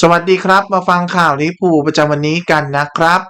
สวัสดีครับ มาฟังข่าวลิเวอร์พูประจำวันนี้กันนะครับ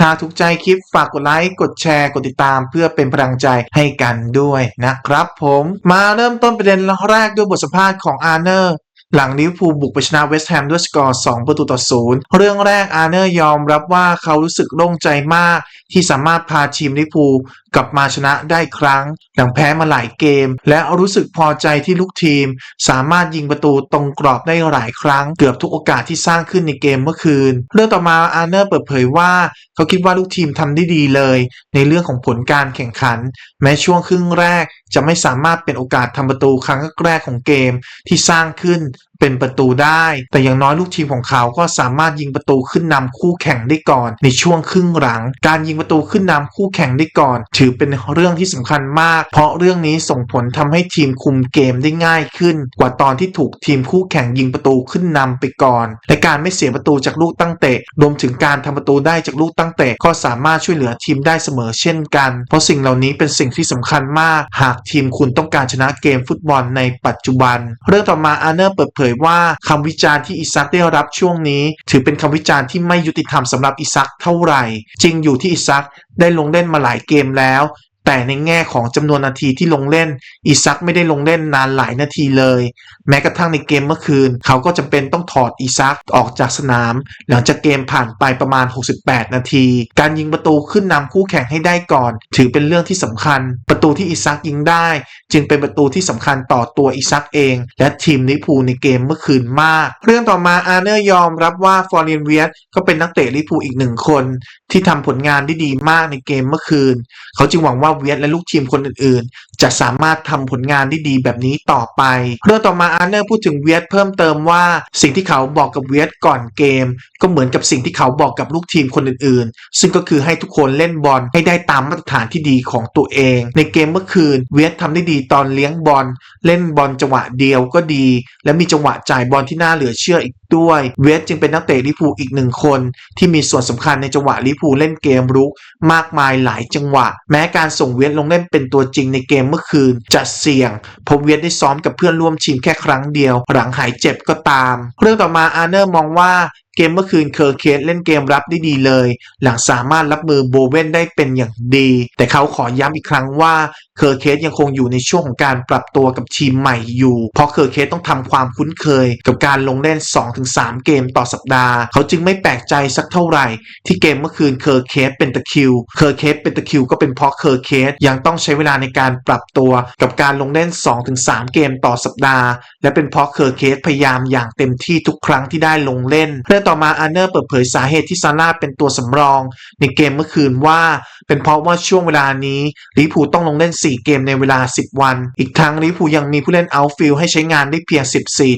หากถูกใจคลิปฝากกดไลค์กดแชร์กดติดตามเพื่อเป็นพลังใจให้กันด้วยนะครับผมมาเริ่มต้นประเด็นแรกด้วยบทสัมภาษณ์ของอาร์เนอร์หลังลิเวอร์พูลบุกไปชนะเวสต์แฮมด้วยสกอร์ 2 ประตูต่อศูนย์เรื่องแรกอาร์เนอร์ยอมรับว่าเขารู้สึกโล่งใจมาก ที่สามารถพาทีมลิเวอร์พูล กลับมาชนะได้ครั้ง หลังแพ้มาหลายเกม และรู้สึกพอใจที่ลูกทีม สามารถยิงประตูตรงกรอบได้หลายครั้ง เกือบทุกโอกาสที่สร้างขึ้นในเกมเมื่อคืน เรื่องต่อมาอาร์เนอร์เปิดเผยว่า เขาคิดว่าลูกทีมทำได้ดีเลย ในเรื่องของผลการแข่งขัน แม้ช่วงครึ่งแรกจะไม่สามารถเป็นโอกาสทำประตูครั้งแรกของเกมที่สร้างขึ้น เป็นประตูได้ แต่อย่างน้อยลูกทีมของเขาก็สามารถยิงประตูขึ้นนำคู่แข่งได้ก่อน ในช่วงครึ่งหลัง การยิงประตูขึ้นนำคู่แข่งได้ก่อน ถือเป็นเรื่องที่สำคัญมาก เพราะเรื่องนี้ส่งผลทำให้ทีมคุมเกมได้ง่ายขึ้น กว่าตอนที่ถูกทีมคู่แข่งยิงประตูขึ้นนำไปก่อน และการไม่เสียประตูจากลูกตั้งเตะรวมถึงการทำประตูได้จากลูกตั้งเตะก็สามารถช่วยเหลือทีมได้เสมอเช่นกัน เพราะสิ่งเหล่านี้เป็นสิ่งที่สำคัญมาก หากทีมคุณต้อง การชนะเกมฟุตบอลในปัจจุบัน เรื่องต่อมาอาร์เนอร์เปิดเผยว่าคำวิจารณ์ที่อิซักได้รับช่วงนี้ ถือเป็นคำวิจารณ์ที่ไม่ยุติธรรมสำหรับอิซักเท่าไหร่ จริงอยู่ที่อิซักได้ลงเล่นมาหลายเกมแล้ว แต่ในแง่ของจำนวนนาทีที่ลงเล่นอิซักไม่ได้ลงเล่นนานหลายนาทีเลย แม้กระทั่งในเกมเมื่อคืน เขาก็จำเป็นต้องถอดอิซักออกจากสนาม หลังจากเกมผ่านไปประมาณ 68 นาที การยิงประตูขึ้นนำคู่แข่งให้ได้ก่อน ถือเป็นเรื่องที่สำคัญ ประตูที่อิซักยิงได้ จึงเป็นประตูที่สำคัญต่อตัวอิซักเอง และทีมลิพูในเกมเมื่อคืนมาก เรื่องต่อมาอาร์เนอร์ยอมรับว่าฟอร์เรียนเวียสก็เป็นนักเตะลิพูอีกหนึ่งคน ที่ทำผลงานได้ดีมากในเกมเมื่อคืน เขาจึงหวังว่าเวียสและลูกทีมคนอื่นๆ จะสามารถทำผลงานได้ดีแบบนี้ต่อไป เรื่องต่อมาอาร์เนอร์พูดถึงเวียสเพิ่มเติมว่าสิ่งที่เขาบอกกับเวียสก่อนเกม ก็เหมือนกับสิ่งที่เขาบอกกับลูกทีมคนอื่นๆ ซึ่งก็คือให้ทุกคนเล่นบอลให้ได้ตามมาตรฐานที่ดีของตัวเอง ในเกมเมื่อคืนเวียสทำได้ดีตอนเลี้ยงบอลเล่นบอลจังหวะเดียวก็ดี และมีจังหวะจ่ายบอลที่น่าเหลือเชื่ออีกด้วย เวสจึงเป็นนักเตะลิพูอีกหนึ่งคน ที่มีส่วนสำคัญในจังหวะลิพูเล่นเกมรุกมากมายหลายจังหวะ แม้การส่งเวสลงเล่นเป็นตัวจริงในเกมเมื่อคืนจะเสี่ยงพราะเวสได้ซ้อมกับเพื่อนร่วมทีมแค่ครั้งเดียว หลังหายเจ็บก็ตาม เรื่องต่อมาอาร์เนอร์มองว่าเกมเมื่อคืนเคอร์เคสเล่นเกมรับได้ดีเลย หลังสามารถรับมือโบเวนได้เป็นอย่างดี แต่เขาขอย้ำอีกครั้งว่าเคอร์เคสยังคงอยู่ในช่วงของการปรับตัวกับทีมใหม่อยู่ เพราะเคอร์เคสต้องทำความคุ้นเคย กับการลงเล่น 2-3 เกมต่อสัปดาห์ เขาจึงไม่แปลกใจสักเท่าไหร่ ที่เกมเมื่อคืนเคอร์เคสเป็นตะคิวเคอร์เคสเป็นตะคิวก็เป็นเพราะเคอร์เคสยังต้องใช้เวลาในการปรับตัว กับการลงเล่น 2-3 เกมต่อสัปดาห์ และเป็นเพราะเคอร์เคสพยายามอย่างเต็มที่ทุกครั้งที่ได้ลงเล่นเงต่อมาอาร์เนอร์เปิดเผยสาเหตุที่ซาร่าเป็นตัวสำรอง ในเกมเมื่อคืนว่า เป็นเพราะว่าช่วงเวลานี้ลิพูต้องลงเล่น 4 เกมในเวลา 10 วัน อีกทั้งลิพูยังมีผู้เล่นเอาฟิลให้ใช้งานได้เพียง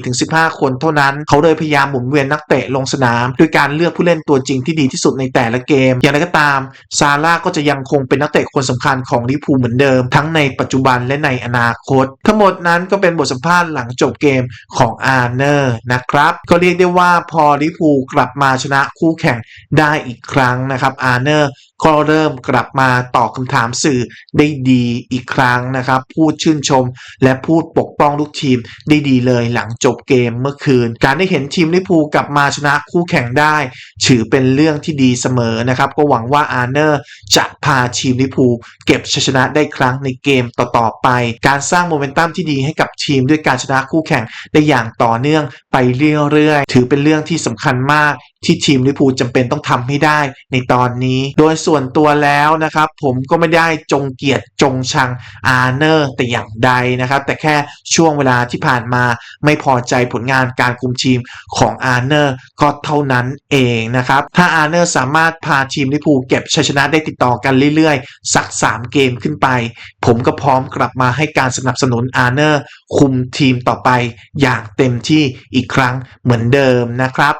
14-15 คนเท่านั้น เขาเลยพยายามหมุนเวียนนักเตะลงสนามด้วยการเลือกผู้เล่นตัวจริงที่ดีที่สุดในแต่ละเกม อย่างไรก็ตามซาร่าก็จะยังคงเป็นนักเตะคนสำคัญของลิพูเหมือนเดิม ทั้งในปัจจุบันและในอนาคต ทั้งหมดนั้นก็เป็นบทสัมภาษณ์หลังจบเกมของอาร์เนอร์นะครับ ก็เรียกได้ว่าพอลิพูกลับมาชนะคู่แข่งได้อีกครั้งนะครับอาร์เนอร์ ก็เริ่มกลับมาตอบคำถามสื่อได้ดีอีกครั้งนะครับ พูดชื่นชม และพูดปกป้องลูกทีมได้ดีเลยหลังจบเกมเมื่อคืน การได้เห็นทีมลิพูกลับมาชนะคู่แข่งได้ ถือเป็นเรื่องที่ดีเสมอนะครับ ก็หวังว่าอาร์เนอร์จะพาทีมลิพูเก็บชัยชนะได้ครั้งในเกมต่อๆไป การสร้างโมเมนตัมที่ดีให้กับทีมด้วยการชนะคู่แข่งได้อย่างต่อเนื่องไปเรื่อยๆ ถือเป็นเรื่องที่สำคัญมาก ที่ทีมลิเวอร์พูลจำเป็นต้องทำให้ได้ในตอนนี้ โดยส่วนตัวแล้วนะครับ ผมก็ไม่ได้จงเกียดจงชังอาร์เนอร์แต่อย่างใดนะครับ แต่แค่ช่วงเวลาที่ผ่านมาไม่พอใจผลงานการคุมทีมของอาร์เนอร์ก็เท่านั้นเองนะครับ ถ้าอาร์เนอร์สามารถพาทีมลิเวอร์พูเก็บชัยชนะได้ติดต่อกันเรื่อยๆ สัก 3 เกมขึ้นไป ผมก็พร้อมกลับมาให้การสนับสนุนอาร์เนอร์คุมทีมต่อไปอย่างเต็มที่อีกครั้งเหมือนเดิมนะครับ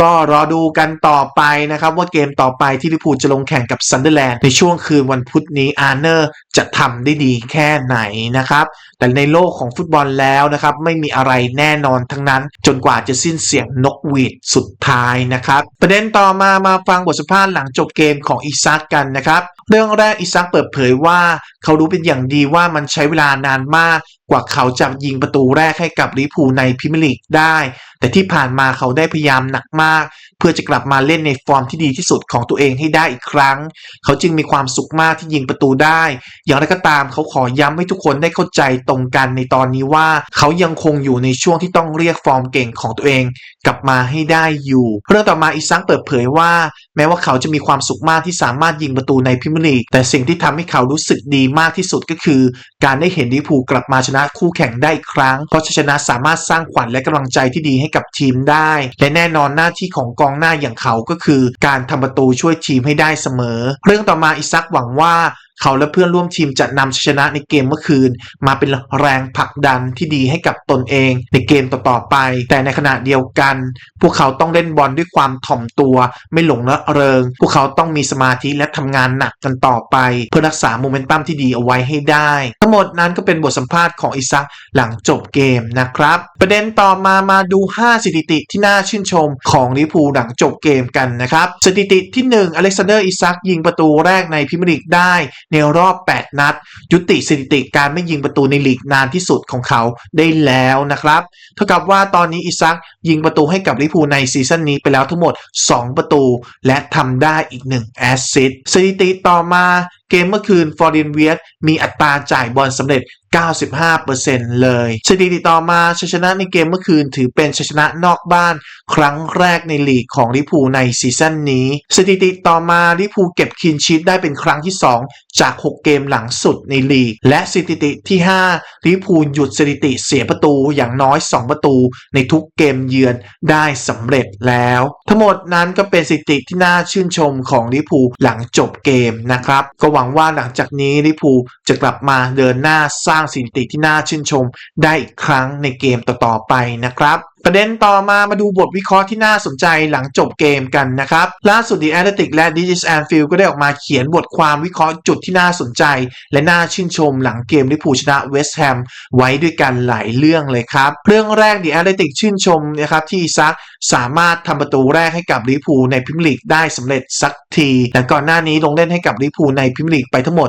ก็รอดูกันต่อไปนะครับ ว่าเกมต่อไปที่ลิพูจะลงแข่งกับซันเดอร์แลนด์ในช่วงคืนวันพุธนี้อาร์เนอร์จะทำได้ดีแค่ไหนนะครับ แต่ในโลกของฟุตบอลแล้วนะครับ ไม่มีอะไรแน่นอนทั้งนั้น จนกว่าจะสิ้นเสียงนกหวีดสุดท้ายนะครับ ประเด็นต่อมามาฟังบทสัมภาษณ์หลังจบเกมของอิซักกันนะครับ เรื่องแรกอิซักเปิดเผยว่า เขารู้เป็นอย่างดีว่ามันใช้เวลานานมากกว่าเขาจะยิงประตูแรกให้กับลิพูในพรีเมียร์ลีกได้ แต่ที่ผ่านมาเขาได้พยายามหนักมาก เพื่อจะกลับมาเล่นในฟอร์มที่ดีที่สุดของตัวเองให้ได้อีกครั้ง เขาจึงมีความสุขมากที่ยิงประตูได้ อย่างไรก็ตามเขาขอย้ำให้ทุกคนได้เข้าใจตรงกันในตอนนี้ว่า เขายังคงอยู่ในช่วงที่ต้องเรียกฟอร์มเก่งของตัวเองกลับมาให้ได้อยู่เรื่องต่อมาอิซักเปิดเผยว่า แม้ว่าเขาจะมีความสุขมากที่สามารถยิงประตูในพรีเมียร์ลีกแต่สิ่งที่ทำให้เขารู้สึกดีมากที่สุดก็คือ การได้เห็นลิพูกลับมาชนะคู่แข่งได้อีกครั้ง เพราะชัยชนะสามารถสร้างขวัญและกำลังใจที่ดีให้กับทีมได้ และแน่นอนหน้าที่ของกองหน้าอย่างเขาก็คือ การทำประตูช่วยทีมให้ได้เสมอ เรื่องต่อมาอิซักหวังว่าเขาและเพื่อนร่วมทีมจะนำชนะในเกมเมื่อคืน มาเป็นแรงผลักดันที่ดีให้กับตนเอง ในเกมต่อๆไป แต่ในขณะเดียวกัน พวกเขาต้องเล่นบอลด้วยความถ่อมตัวไม่หลงละเริง พวกเขาต้องมีสมาธิและทำงานหนักกันต่อไป เพื่อรักษาโมเมนตัมที่ดีเอาไว้ให้ได้ ทั้งหมดนั้นก็เป็นบทสัมภาษณ์ของอิซักหลังจบเกมนะครับ ประเด็นต่อมามาดู 5 สถิติที่น่าชื่นชมของลิพูหลังจบเกมกันนะครับสถิติที่ 1 อเล็กซานเดอร์อิซักยิงประตูแรกในพรีเมียร์ลีกได้ในรอบ 8 นัด ยุติสถิติการไม่ยิงประตูในลีกนานที่สุดของเขาได้แล้วนะครับ เท่ากับว่าตอนนี้อิซักยิงประตูให้กับลิพูในซีซั่นนี้ไปแล้วทั้งหมด 2 ประตู และทำได้อีก1แอสซิสต์สถิติต่อมาเกมเมื่อคืนฟอร์เรนเวียสมีอัตราจ่ายบอลสำเร็จ 95%เลย สถิติต่อมาชัยชนะในเกมเมื่อคืนถือเป็นชัยชนะนอกบ้านครั้งแรกในลีกของลิพูในซีซั่นนี้ สถิติต่อมาลิพูเก็บคลีนชีตได้เป็นครั้งที่ 2 จาก 6 เกมหลังสุดในลีก และสถิติที่ 5ลิพูหยุดสถิติเสียประตูอย่างน้อย 2 ประตูในทุกเกมเยือนได้สำเร็จแล้ว ทั้งหมดนั้นก็เป็นสถิติที่น่าชื่นชมของลิพูหลังจบเกมนะครับ ก็หวังว่าหลังจากนี้ลิพูจะกลับมาเดินหน้าสร้างสถิติที่น่าชื่นชมได้อีกครั้งในเกมต่อๆไปนะครับ ประเด็นต่อมามาดูบทวิเคราะห์ที่น่าสนใจหลังจบเกมกันนะครับ ล่าสุด The Athletic และ Digis Anfield ก็ได้ออกมาเขียนบทความวิเคราะห์จุดที่น่าสนใจ และน่าชื่นชมหลังเกมลิเวอร์พูลชนะเวสต์แฮมไว้ด้วยกันหลายเรื่องเลยครับ เรื่องแรก The Athletic ชื่นชมนะครับที่ซักสามารถทำประตูแรกให้กับลิเวอร์พูในพรีเมียร์ลีกได้สำเร็จสักทีหลังก่อนหน้านี้ลงเล่นให้กับลิเวอร์พูในพรีเมียร์ลีกไปทั้งหมด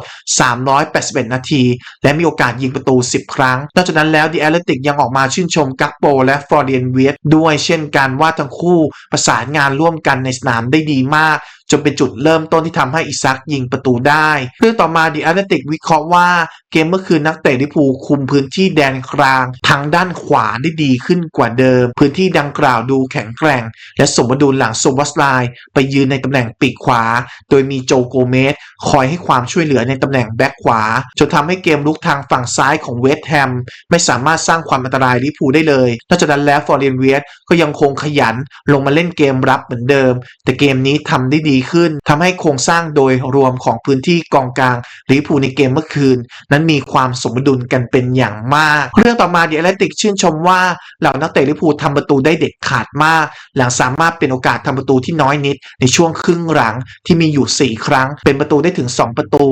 381 นาที และมีโอกาสยิงประตู 10 ครั้งนอกจากนั้นแล้ว The Athletic ยังออกมาชื่นชมกักโปและฟอร์เดียนเวียดด้วย เช่นกันว่าทั้งคู่ประสานงานร่วมกันในสนามได้ดีมากจนเป็นจุดเริ่มต้นที่ทำให้อิซักยิงประตูได้เรื่องต่อมาดิอาร์ติกวิเคราะห์ว่าเกมเมื่อคืนนักเตะลิพูคุมพื้นที่แดนกลางทางด้านขวาได้ดีขึ้นกว่าเดิม พื้นที่ดังกล่าวดูแข็งแกร่ง และสมดุลหลังโซวัสไลน์ไปยืนในตำแหน่งปีกขวา โดยมีโจโกเมสคอยให้ความช่วยเหลือในตำแหน่งแบ็คขวาจนทำให้เกมลุกทางฝั่งซ้ายของเวสต์แฮมไม่สามารถสร้างความอันตรายลิพูได้เลยนอกจากนั้นแล้วฟอร์เรนเวียตก็ยังคงขยันลงมาเล่นเกมรับเหมือนเดิม แต่เกมนี้ทำได้ดีขึ้นทำให้โครงสร้างโดยรวมของพื้นที่กองกลางลิเวอร์พูลในเกมเมื่อคืน นั้นมีความสมดุลกันเป็นอย่างมาก เรื่องต่อมาเดียร์แลติกชื่นชมว่าเหล่านักเตะลิเวอร์พูลทำประตูได้เด็ดขาดมาก หลังสามารถเป็นโอกาสทำประตูที่น้อยนิด ในช่วงครึ่งหลังที่มีอยู่ 4 ครั้ง เป็นประตูได้ถึง 2 ประตู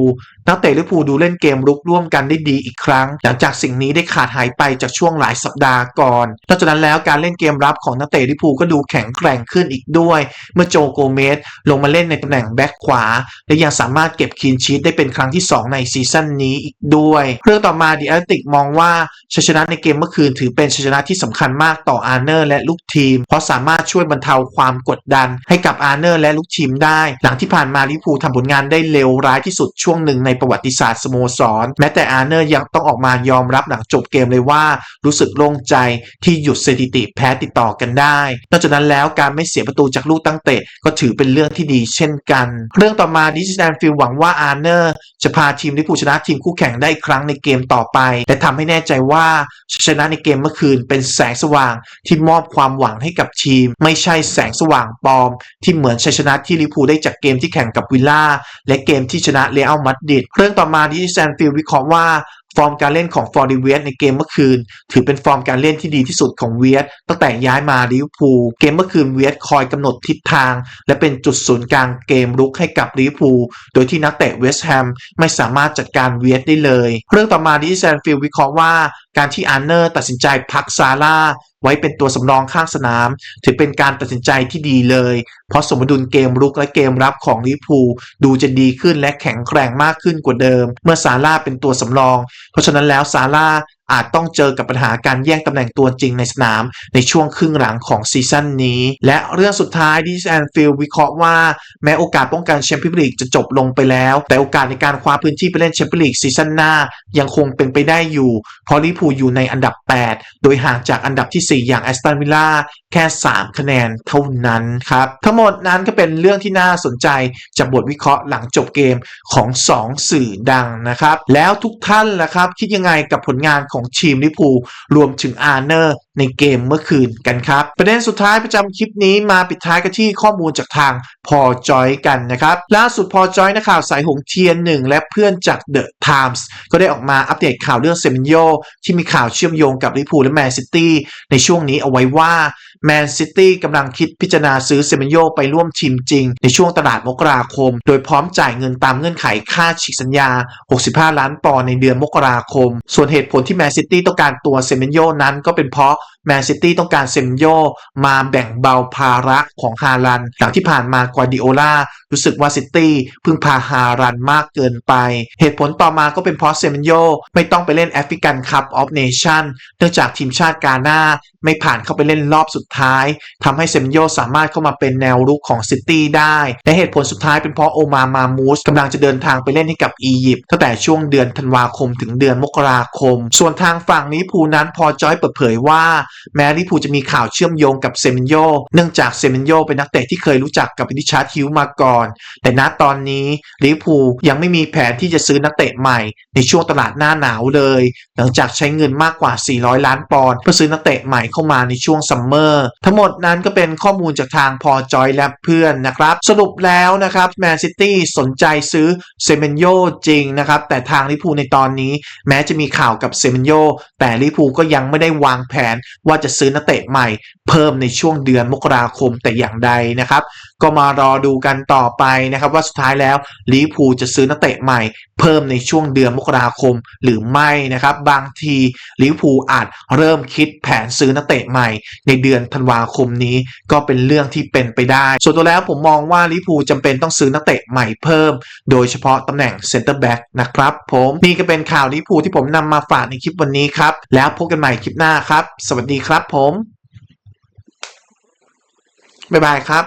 นักเตะลิเวอร์พูลดูเล่นเกมรุกร่วมกันได้ดีอีกครั้ง หลังจากสิ่งนี้ได้ขาดหายไปจากช่วงหลายสัปดาห์ก่อนนอกจากนั้นแล้วการเล่นเกมรับของนักเตะลิเวอร์พูลก็ดูแข็งแกร่งขึ้นอีกด้วย เมื่อโจโกเมสลงมาเล่นในตำแหน่งแบ็คขวา และยังสามารถเก็บคีนชีตได้เป็นครั้งที่ 2 ในซีซั่นนี้อีกด้วย เรื่องต่อมาดิอาร์ติกมองว่าชัยชนะในเกมเมื่อคืนถือเป็นชัยชนะที่สำคัญมากต่ออาร์เนอร์และลูกทีม เพราะสามารถช่วยบรรเทาความกดดันให้กับอาร์เนอร์และลูกทีมได้ หลังที่ผ่านมาลิเวอร์พูลทำผลงานได้เลวร้ายที่สุดช่วงหนึ่งในประวัติศาสตร์สโมสร แม้แต่อาร์เนอร์ยังต้องออกมายอมรับหลังจบเกมเลยว่า รู้สึกโล่งใจที่หยุดสถิติแพ้ติดต่อกันได้ นอกจากนั้นแล้วการไม่เสียประตูจากลูกตั้งเตะก็ถือเป็นเรื่องที่ดีเช่นกัน เรื่องต่อมาดิจิทัลฟิลหวังว่าอาร์เนอร์จะพาทีมลิเวอร์พูลชนะทีมคู่แข่งได้อีกครั้งในเกมต่อไป และทำให้แน่ใจว่าชัยชนะในเกมเมื่อคืนเป็นแสงสว่างที่มอบความหวังให้กับทีม ไม่ใช่แสงสว่างปลอม ที่เหมือนชัยชนะที่ลิเวอร์พูลได้จากเกมที่แข่งกับวิลล่าและเกมที่ชนะเรอัลมาดริดเรื่องต่อมาดิจิทัลฟิลวิเคราะห์ว่า ฟอร์มการเล่นของฟอร์ดิเวสในเกมเมื่อคืน ถือเป็นฟอร์มการเล่นที่ดีที่สุดของเวสตตั้งแต่ย้ายมาลิเวอร์พูลเกมเมื่อคืนเวสคอยกำหนดทิศทาง และเป็นจุดศูนย์กลางเกมรุกให้กับลิเวอร์พูลโดยที่นักเตะเวสต์แฮมไม่สามารถจัดการเวสได้เลย เรื่องต่อมาดิจิทัลฟิลวิเคราะห์ว่าการที่อาร์เนอร์ตัดสินใจพักซาร่า ไว้เป็นตัวสำรองข้างสนาม ถือเป็นการตัดสินใจที่ดีเลย เพราะสมดุลเกมรุกและเกมรับของลิพูดูจะดีขึ้นและแข็งแกร่งมากขึ้นกว่าเดิม เมื่อซาร่าเป็นตัวสำรอง เพราะฉะนั้นแล้วซาร่า อาจต้องเจอกับปัญหาการแย่งตำแหน่งตัวจริงในสนาม ในช่วงครึ่งหลังของซีซั่นนี้ และเรื่องสุดท้ายที่แอนฟิลวิเคราะห์ว่า แม้โอกาสป้องกันแชมเปี้ยนลีกจะจบลงไปแล้ว แต่โอกาสในการคว้าพื้นที่ไปเล่นแชมเปี้ยนลีกซีซั่นหน้า ยังคงเป็นไปได้อยู่ เพราะลิเวอร์พูลอยู่ในอันดับ 8 โดยห่างจากอันดับทีสี่ 4 อย่างแอสตันวิลล่าแค่ 3 คะแนนเท่านั้นครับ ทั้งหมดนั้นก็เป็นเรื่องที่น่าสนใจจากบทวิเคราะห์หลังจบเกมของ 2 สื่อดังนะครับ แล้วทุกท่านล่ะครับ คิดยังไงกับผลงานของทีมลิปูรวมถึงอาร์เนอร์ในเกมเมื่อคืนกันครับ ประเด็นสุดท้ายประจำคลิปนี้มาปิดท้ายกันที่ข้อมูลจากทางพอจอยกันนะครับ ล่าสุดพอจอยนักข่าวสายหงเทียนหนึ่งและเพื่อนจากเดอะไทมส์ก็ได้ออกมาอัปเดตข่าวเรื่องเซมิโยที่มีข่าวเชื่อมโยงกับลิปูและแมนซิตี้ในช่วงนี้เอาไว้ว่า แมนซิตี้กำลังคิดพิจารณาซื้อเซมินโยไปร่วมทีมจริง ในช่วงตลาดมกราคม โดยพร้อมจ่ายเงินตามเงื่อนไขค่าฉีกสัญญา 65 ล้านปอนด์ในเดือนมกราคม ส่วนเหตุผลที่แมนซิตี้ต้องการตัวเซมินโยนั้นก็เป็นเพราะ แมนซิตี้ต้องการเซมิโยมาแบ่งเบาภาระของฮาลันหลังที่ผ่านมากวาดิโอลารู้สึกว่าซิตี้พึ่งพาฮารันมากเกินไป เหตุผลต่อมาก็เป็นเพราะเซมิโยไม่ต้องไปเล่นแอฟริกันคัพออฟเนชั่นเนื่องจากทีมชาติกาหน้าไม่ผ่านเข้าไปเล่นรอบสุดท้ายทำให้เซมิโยสามารถเข้ามาเป็นแนวรุกของซิตี้ได้ และเหตุผลสุดท้ายเป็นเพราะโอมามามูสกำลังจะเดินทางไปเล่นให้กับอียิปต์ตั้งแต่ช่วงเดือนธันวาคมถึงเดือนมกราคม ส่วนทางฝั่งลิเวอร์พูนั้นพอจอยเปิดเผยว่าแม้ลิพูจะมีข่าวเชื่อมโยงกับเซมินโยเนื่องจากเซมินโยเป็นนักเตะที่เคยรู้จักกับริชาร์ดฮิวมาก่อน แต่ณตอนนี้ลิพูยังไม่มีแผนที่จะซื้อนักเตะใหม่ ในช่วงตลาดหน้าหนาวเลย หลังจากใช้เงินมากกว่า 400 ล้านปอนด์เพื่อซื้อนักเตะใหม่เข้ามาในช่วงซัมเมอร์ทั้งหมดนั้นก็เป็นข้อมูลจากทางพอจอยและเพื่อนนะครับ สรุปแล้วนะครับแมนซิตี้สนใจซื้อเซเมนโยจริงนะครับ แต่ทางลิพูในตอนนี้ แม้จะมีข่าวกับเซเมนโยแต่ลิพูก็ยังไม่ได้วางแผนว่าจะซื้อนักเตะใหม่เพิ่มในช่วงเดือนมกราคมแต่อย่างใดนะครับ ก็มารอดูกันต่อไปนะครับ ว่าสุดท้ายแล้วลิเวอร์พูลจะซื้อนักเตะใหม่ เพิ่มในช่วงเดือนมกราคมหรือไม่นะครับ บางทีลิเวอร์พูลอาจเริ่มคิดแผนซื้อนักเตะใหม่ ในเดือนธันวาคมนี้ก็เป็นเรื่องที่เป็นไปได้ ส่วนตัวแล้วผมมองว่าลิเวอร์พูลจำเป็นต้องซื้อนักเตะใหม่เพิ่ม โดยเฉพาะตำแหน่งเซนเตอร์แบ็กนะครับผมนี่ก็เป็นข่าวลิเวอร์พูลที่ผมนำมาฝากในคลิปวันนี้ครับแล้วพบกันใหม่คลิปหน้าครับ สวัสดีดีครับผม บ๊ายบายครับ